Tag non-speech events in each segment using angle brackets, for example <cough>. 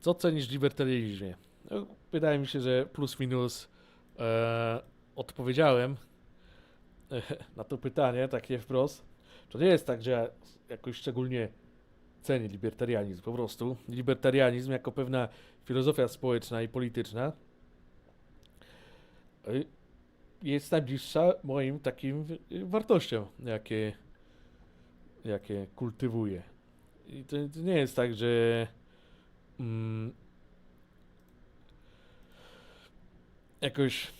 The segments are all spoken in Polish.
Co cenisz w libertarianizmie? No, wydaje mi się, że plus minus e, odpowiedziałem e, na to pytanie, takie wprost. To nie jest tak, że ja jakoś szczególnie cenię libertarianizm, po prostu. Libertarianizm jako pewna filozofia społeczna i polityczna e, jest najbliższa moim takim y, wartościom, jakie, jakie kultywuję. I to, to nie jest tak, że mm, jakoś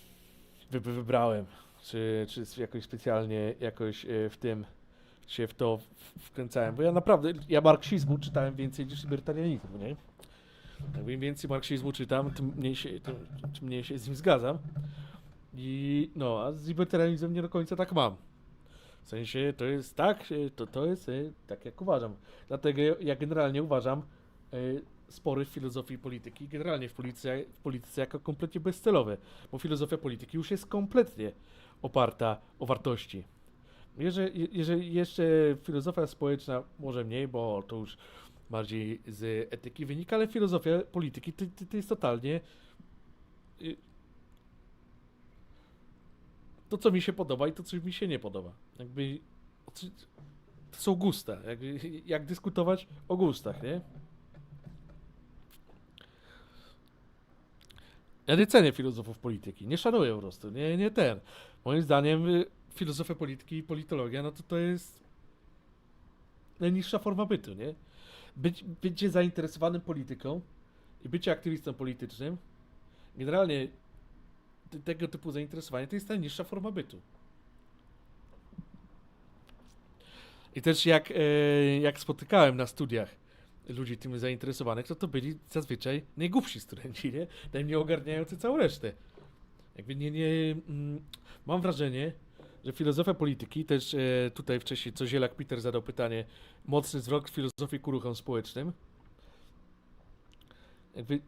wy, wy- wybrałem, czy, czy jakoś specjalnie jakoś e, w tym się w to wkręcałem, bo ja naprawdę, ja marksizmu czytałem więcej niż libertarianizmu, nie? Jak Im więcej marksizmu czytam, tym mniej się, tym, tym mniej się z nim zgadzam. I no, a z libertarianizmem nie do końca tak mam. W sensie to jest tak, e, to, to jest e, tak jak uważam. Dlatego ja generalnie uważam spory w filozofii polityki, generalnie w polityce, w polityce jako kompletnie bezcelowe, bo filozofia polityki już jest kompletnie oparta o wartości. Jeżeli, jeżeli jeszcze filozofia społeczna może mniej, bo to już bardziej z etyki wynika, ale filozofia polityki to, to, to jest totalnie y, to, co mi się podoba i to, co mi się nie podoba. Jakby to są gusta. Jakby, jak dyskutować o gustach, nie? Ja nie cenię filozofów polityki, nie szanuję po prostu, nie, nie ten. Moim zdaniem y, filozofia polityki i politologia, no to to jest najniższa forma bytu, nie? Być, bycie zainteresowanym polityką i bycie aktywistą politycznym, generalnie te- tego typu zainteresowanie to jest najniższa forma bytu. I też jak, e, jak spotykałem na studiach ludzi tym zainteresowanych, to to byli zazwyczaj najgłupsi studenci, nie? Najmniej ogarniający całą resztę. Jakby nie, nie... Mm, mam wrażenie, że filozofia polityki, też e, tutaj wcześniej, co Zielak Peter zadał pytanie, mocny zwrot filozofii ku ruchom społecznym. Jakby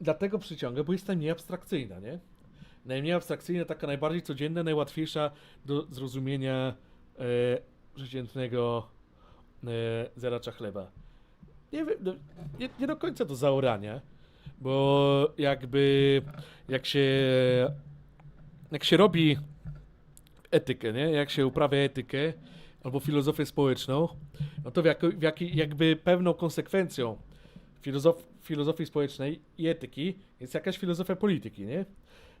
dlatego przyciąga, bo jest najmniej abstrakcyjna, nie? Najmniej abstrakcyjna, taka najbardziej codzienna, najłatwiejsza do zrozumienia e, przeciętnego e, zeracza chleba. Nie, wiem, no, nie, nie do końca do zaorania, bo jakby jak się jak się robi etykę, nie? Jak się uprawia etykę albo filozofię społeczną, no to w, jako, w jaki, jakby pewną konsekwencją filozof, filozofii społecznej i etyki jest jakaś filozofia polityki, nie?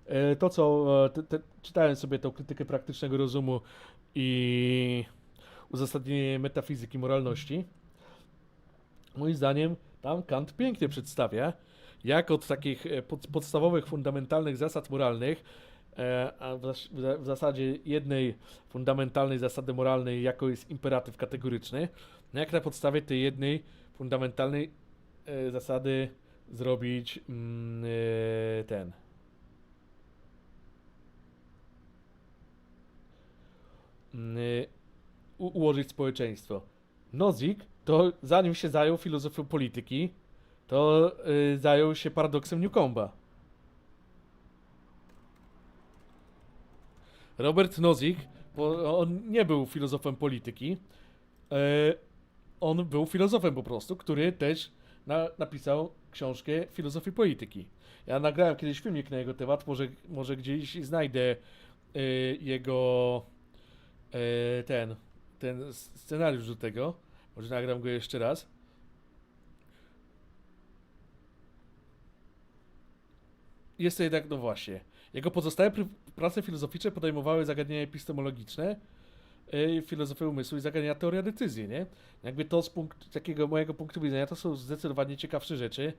E, To, co e, te, te, czytałem sobie tą krytykę praktycznego rozumu i uzasadnienie metafizyki moralności, moim zdaniem tam Kant pięknie przedstawia, jak od takich e, pod, podstawowych, fundamentalnych zasad moralnych, e, a w, zas- w za- w zasadzie jednej fundamentalnej zasady moralnej, jaką jest imperatyw kategoryczny, no jak na podstawie tej jednej fundamentalnej e, zasady zrobić mm, ten. Mm, ułożyć społeczeństwo. Nozick to zanim się zajął filozofią polityki, to y, zajął się paradoksem Newcomba. Robert Nozick, bo on nie był filozofem polityki, e, on był filozofem po prostu, który też na, napisał książkę filozofii polityki. Ja nagrałem kiedyś filmik na jego temat, może, może gdzieś znajdę e, jego e, ten, ten scenariusz do tego. Może nagram go jeszcze raz. Jest to jednak, no właśnie. Jego pozostałe pr- prace filozoficzne podejmowały zagadnienia epistemologiczne, yy, filozofię umysłu i zagadnienia teoria decyzji, nie? Jakby to z punktu, takiego mojego punktu widzenia to są zdecydowanie ciekawsze rzeczy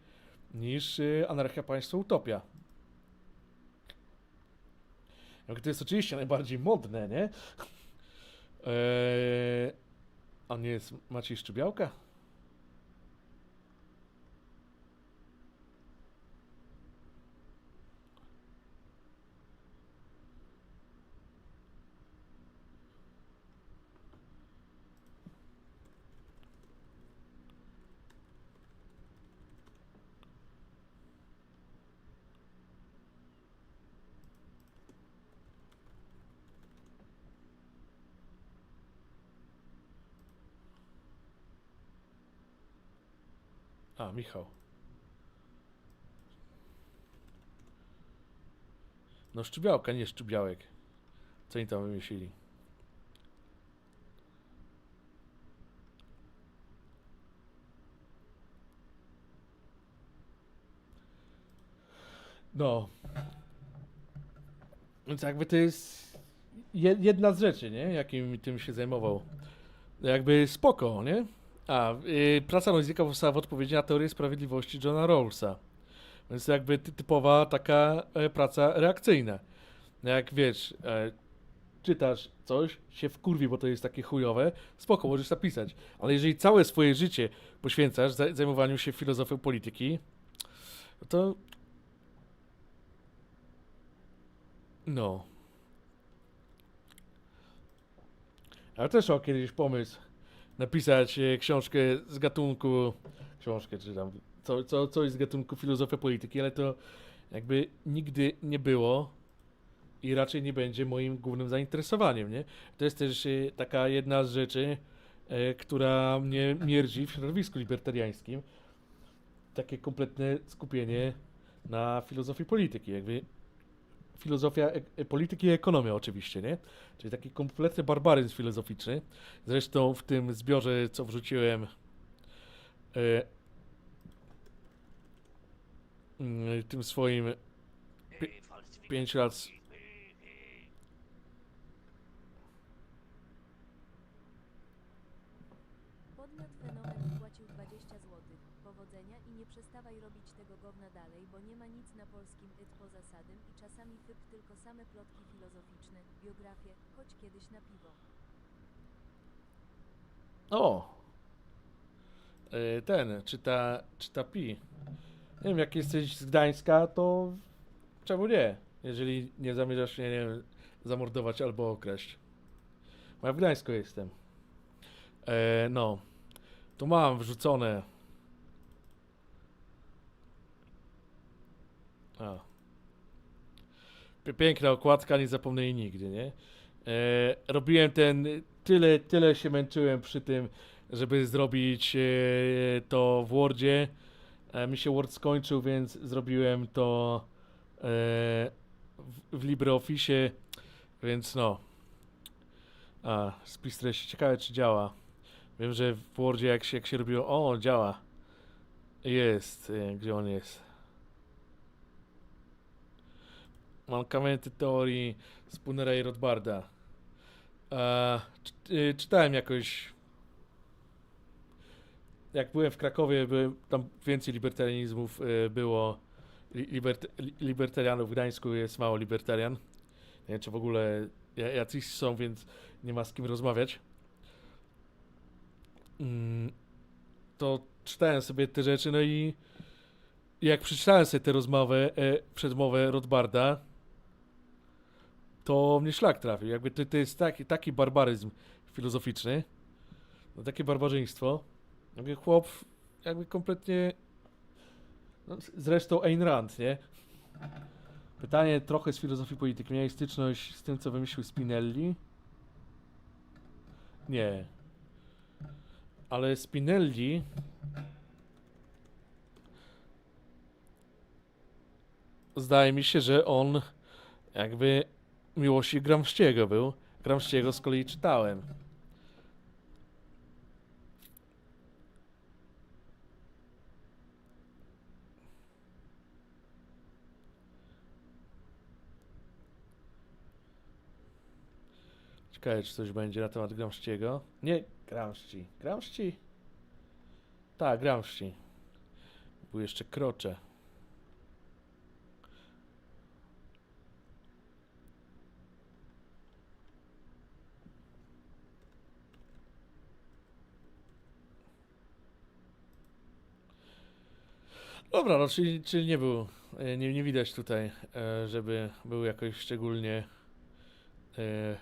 niż yy, anarchia państwa utopia. Jakby to jest oczywiście najbardziej modne, nie? Eee, <laughs> a nie jest Maciej Szczybiałka? A, Michał. No szczybiałka, nie szczybiałek. Co oni tam wymyślili? No. Więc jakby to jest jedna z rzeczy, nie? Jakim tym się zajmował. Jakby spoko, nie? A, praca Noizika powstała w odpowiedzi na teorię sprawiedliwości Johna Rawlsa. Więc jakby ty, typowa taka e, praca reakcyjna. Jak wiesz, e, czytasz coś, się wkurwi, bo to jest takie chujowe, spoko, możesz napisać. Ale jeżeli całe swoje życie poświęcasz za- zajmowaniu się filozofią polityki, no to... No. Ale też mam kiedyś pomysł napisać e, książkę z gatunku, książkę czy tam co, co, coś z gatunku filozofia polityki, ale to jakby nigdy nie było i raczej nie będzie moim głównym zainteresowaniem, nie? To jest też e, taka jedna z rzeczy, e, która mnie mierdzi w środowisku libertariańskim. Takie kompletne skupienie na filozofii polityki, jakby filozofia e- e- polityki i ekonomia oczywiście, nie? Czyli taki kompletny barbaryzm filozoficzny. Zresztą w tym zbiorze, co wrzuciłem e, mm, tym swoim 5 lat s- Podmiot fenomen wpłacił 20 zł. Powodzenia i nie przestawaj robić tego gówna dalej, bo nie ma nic na polskim sadem i czasami fyb tylko same plotki filozoficzne, biografie, choć kiedyś na piwo. O! E, Ten, czyta, czyta Pi. Nie wiem, jak jesteś z Gdańska, to czemu nie? Jeżeli nie zamierzasz mnie, nie zamordować albo okraść. Bo ja w Gdańsku jestem. E, no. Tu mam wrzucone. A. Pie- Piękna okładka, nie zapomnę jej nigdy, nie? E, robiłem ten, tyle, tyle się męczyłem przy tym, żeby zrobić e, to w Wordzie. E, mi się Word skończył, więc zrobiłem to e, w, w LibreOffice, więc no. A, spis treści. Ciekawe, czy działa. Wiem, że w Wordzie jak się, jak się robiło... O, działa. Jest. e, Gdzie on jest? Mankamenty teorii Spoonera i Rothbarda. E, czy, czytałem jakoś. Jak byłem w Krakowie, by, tam więcej libertarianizmów y, było. Li- Libert, li- libertarianów w Gdańsku jest mało libertarian. Nie wiem, czy w ogóle ja- jacyś są, więc nie ma z kim rozmawiać. Mm, to czytałem sobie te rzeczy, no i jak przeczytałem sobie tę rozmowę, e, przedmowę Rothbarda, to mnie szlak trafił. Jakby to, to jest taki, taki barbaryzm filozoficzny, no, takie barbarzyństwo. Jakby chłop jakby kompletnie... No, zresztą Ayn Rand, nie? Pytanie trochę z filozofii polityki. Miałeś styczność z tym, co wymyślił Spinelli? Nie. Ale Spinelli... Zdaje mi się, że on jakby miłości Gramsciego był. Gramsciego z kolei czytałem. Ciekawe, czy coś będzie na temat Gramsciego. Nie, Gramsci. Gramsci? Tak, Gramsci. Był jeszcze Krocze. Dobra, no czyli, czyli nie był, e, nie, nie widać tutaj, e, żeby był jakoś szczególnie e,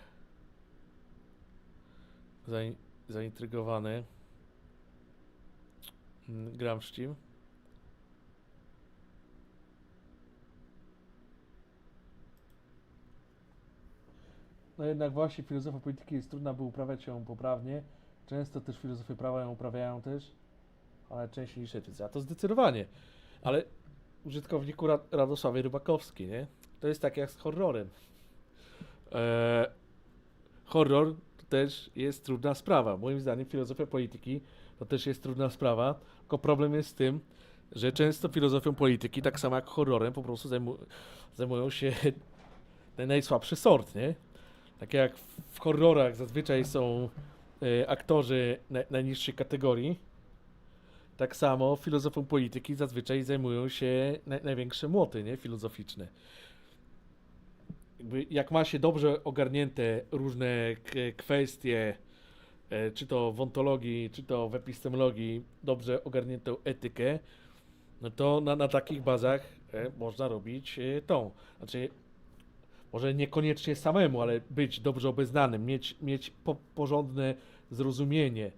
zain, zaintrygowany mm, Gramscim. No jednak właśnie filozofia polityki jest trudna, by uprawiać ją poprawnie. Często też filozofie prawa ją uprawiają też, ale częściej niż etycy. A to zdecydowanie. Ale użytkowniku Ra- Radosławie Rybakowski, nie? to jest tak jak z horrorem. E, horror to też jest trudna sprawa. Moim zdaniem filozofia polityki to też jest trudna sprawa, tylko problem jest z tym, że często filozofią polityki, tak samo jak horrorem, po prostu zajmu, zajmują się <laughs> ten najsłabszy sort, nie? Tak jak w horrorach zazwyczaj są e, aktorzy na, najniższej kategorii, tak samo filozofią polityki zazwyczaj zajmują się naj, największe młoty, nie? Filozoficzne. Jakby jak ma się dobrze ogarnięte różne kwestie, e, czy to w ontologii, czy to w epistemologii, dobrze ogarniętą etykę, no to na, na takich bazach e, można robić e, tą. Znaczy, może niekoniecznie samemu, ale być dobrze obeznanym, mieć, mieć po, porządne zrozumienie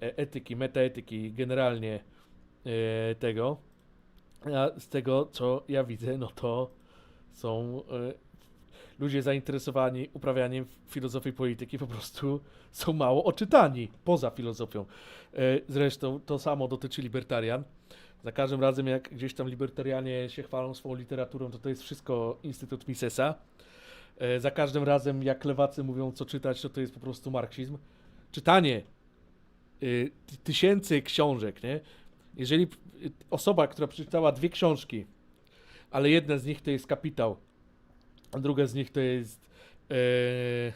etyki, metaetyki, generalnie e, tego. A z tego, co ja widzę, no to są e, ludzie zainteresowani uprawianiem filozofii polityki po prostu są mało oczytani poza filozofią. E, Zresztą to samo dotyczy libertarian. Za każdym razem, jak gdzieś tam libertarianie się chwalą swoją literaturą, to to jest wszystko Instytut Misesa. E, Za każdym razem, jak lewacy mówią, co czytać, to to jest po prostu marksizm. Czytanie tysięcy książek, nie? Jeżeli y, osoba, która przeczytała dwie książki, ale jedna z nich to jest kapitał, a druga z nich to jest. P-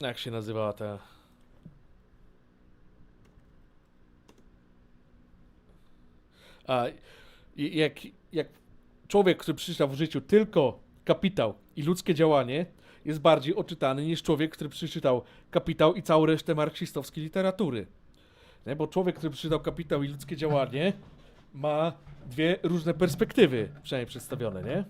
jak się nazywała ta. A jak, jak człowiek, który przeczytał w życiu tylko kapitał i ludzkie działanie, jest bardziej oczytany niż człowiek, który przeczytał kapitał i całą resztę marksistowskiej literatury. Nie? Bo człowiek, który przeczytał kapitał i ludzkie działanie, ma dwie różne perspektywy, przynajmniej przedstawione, nie?